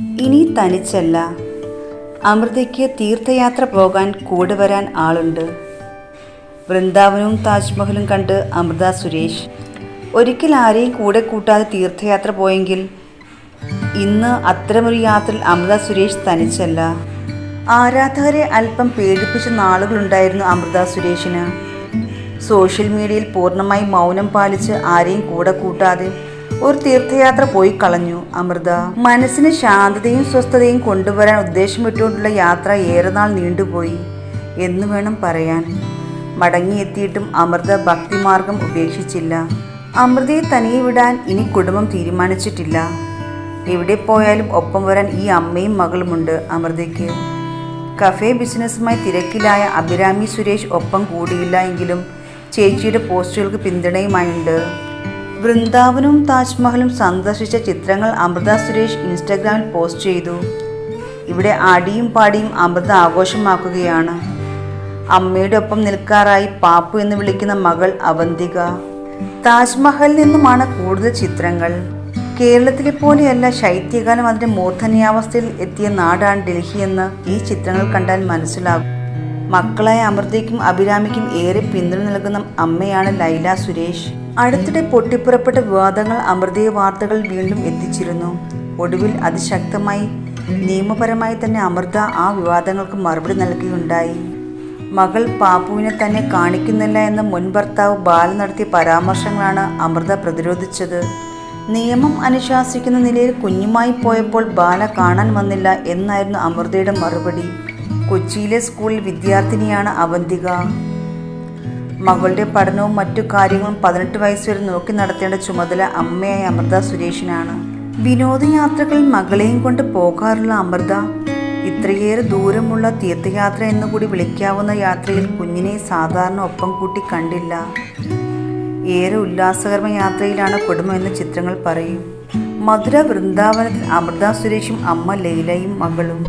ഇനി തനിച്ചല്ല. അമൃതയ്ക്ക് തീർത്ഥയാത്ര പോകാൻ കൂടെ വരാൻ ആളുണ്ട്. വൃന്ദാവനവും താജ്മഹലും കണ്ട് അമൃത സുരേഷ്. ഒരിക്കൽ ആരെയും കൂടെ കൂട്ടാതെ തീർത്ഥയാത്ര പോയെങ്കിൽ ഇന്ന് അത്തരമൊരു യാത്രയിൽ അമൃത സുരേഷ് തനിച്ചല്ല. ആരാധകരെ അല്പം പേടിപ്പിച്ച നാളുകളുണ്ടായിരുന്നു അമൃത സുരേഷിന്. സോഷ്യൽ മീഡിയയിൽ പൂർണമായി മൗനം പാലിച്ച് ആരെയും കൂടെ കൂട്ടാതെ ഒരു തീർത്ഥയാത്ര പോയി കളഞ്ഞു അമൃത. മനസ്സിന് ശാന്തതയും സ്വസ്ഥതയും കൊണ്ടുവരാൻ ഉദ്ദേശമിട്ടുകൊണ്ടുള്ള യാത്ര ഏറെ നാൾ നീണ്ടുപോയി. എന്ന് വേണം പറയാൻ. മടങ്ങിയെത്തിയിട്ടും അമൃത ഭക്തിമാർഗം ഉപേക്ഷിച്ചില്ല. അമൃതയെ തനിയെ വിടാൻ ഇനി കുടുംബം തീരുമാനിച്ചിട്ടില്ല. എവിടെ പോയാലും ഒപ്പം വരാൻ ഈ അമ്മയും മകളുമുണ്ട് അമൃതയ്ക്ക്. കഫേ ബിസിനസ്സുമായി തിരക്കിലായ അഭിരാമി സുരേഷ് ഒപ്പം കൂടിയില്ല എങ്കിലും ചേച്ചിയുടെ പോസ്റ്റുകൾക്ക് പിന്തുണയുമായുണ്ട്. വൃന്ദാവനവും താജ്മഹലും സന്ദർശിച്ച ചിത്രങ്ങൾ അമൃത സുരേഷ് ഇൻസ്റ്റഗ്രാമിൽ പോസ്റ്റ് ചെയ്തു. ഇവിടെ അടിയും പാടിയും അമൃത ആഘോഷമാക്കുകയാണ്. അമ്മയുടെ ഒപ്പം നിൽക്കാറായി പാപ്പു എന്ന് വിളിക്കുന്ന മകൾ അവന്തിക. താജ്മഹലിൽ നിന്നുമാണ് കൂടുതൽ ചിത്രങ്ങൾ. കേരളത്തിലെ പോലെയല്ല ശൈത്യകാലം അതിന്റെ മൂർധന്യാവസ്ഥയിൽ എത്തിയ നാടാണ് ഡൽഹിയെന്ന് ഈ ചിത്രങ്ങൾ കണ്ടാൽ മനസ്സിലാകും. മക്കളായ അമൃതയ്ക്കും അഭിരാമിക്കും ഏറെ പിന്തുണ നൽകുന്ന അമ്മയാണ് ലൈല സുരേഷ്. അടുത്തിടെ പൊട്ടിപ്പുറപ്പെട്ട വിവാദങ്ങൾ അമൃതയെ വാർത്തകൾ വീണ്ടും എത്തിച്ചിരുന്നു. ഒടുവിൽ അതിശക്തമായി നിയമപരമായി തന്നെ അമൃത ആ വിവാദങ്ങൾക്ക് മറുപടി നൽകുകയുണ്ടായി. മകൾ പാപ്പുവിനെ തന്നെ കാണിക്കുന്നില്ല എന്ന മുൻ ഭർത്താവ് ബാല നടത്തിയ പരാമർശങ്ങളാണ് അമൃത പ്രതിരോധിച്ചത്. നിയമം അനുശാസിക്കുന്ന നിലയിൽ കുഞ്ഞുമായി പോയപ്പോൾ ബാല കാണാൻ വന്നില്ല എന്നായിരുന്നു അമൃതയുടെ മറുപടി. കൊച്ചിയിലെ സ്കൂളിൽ വിദ്യാർത്ഥിനിയാണ് അവന്തിക. മകളുടെ പഠനവും മറ്റു കാര്യങ്ങളും പതിനെട്ട് വയസ്സ് വരെ നോക്കി നടത്തേണ്ട ചുമതല അമ്മയായ അമൃത സുരേഷിനാണ്. വിനോദയാത്രകളിൽ മകളെയും കൊണ്ട് പോകാറുള്ള അമൃത ഇത്രയേറെ ദൂരമുള്ള തീർത്ഥയാത്ര എന്നുകൂടി വിളിക്കാവുന്ന യാത്രയിൽ കുഞ്ഞിനെ സാധാരണ ഒപ്പം കൂട്ടി കണ്ടില്ല. ഏറെ ഉല്ലാസകരമായ യാത്രയിലാണ് കുടുംബം എന്ന് ചിത്രങ്ങൾ പറയും. മധുര വൃന്ദാവനത്തിൽ അമൃത സുരേഷും അമ്മ ലൈലയും മകളും.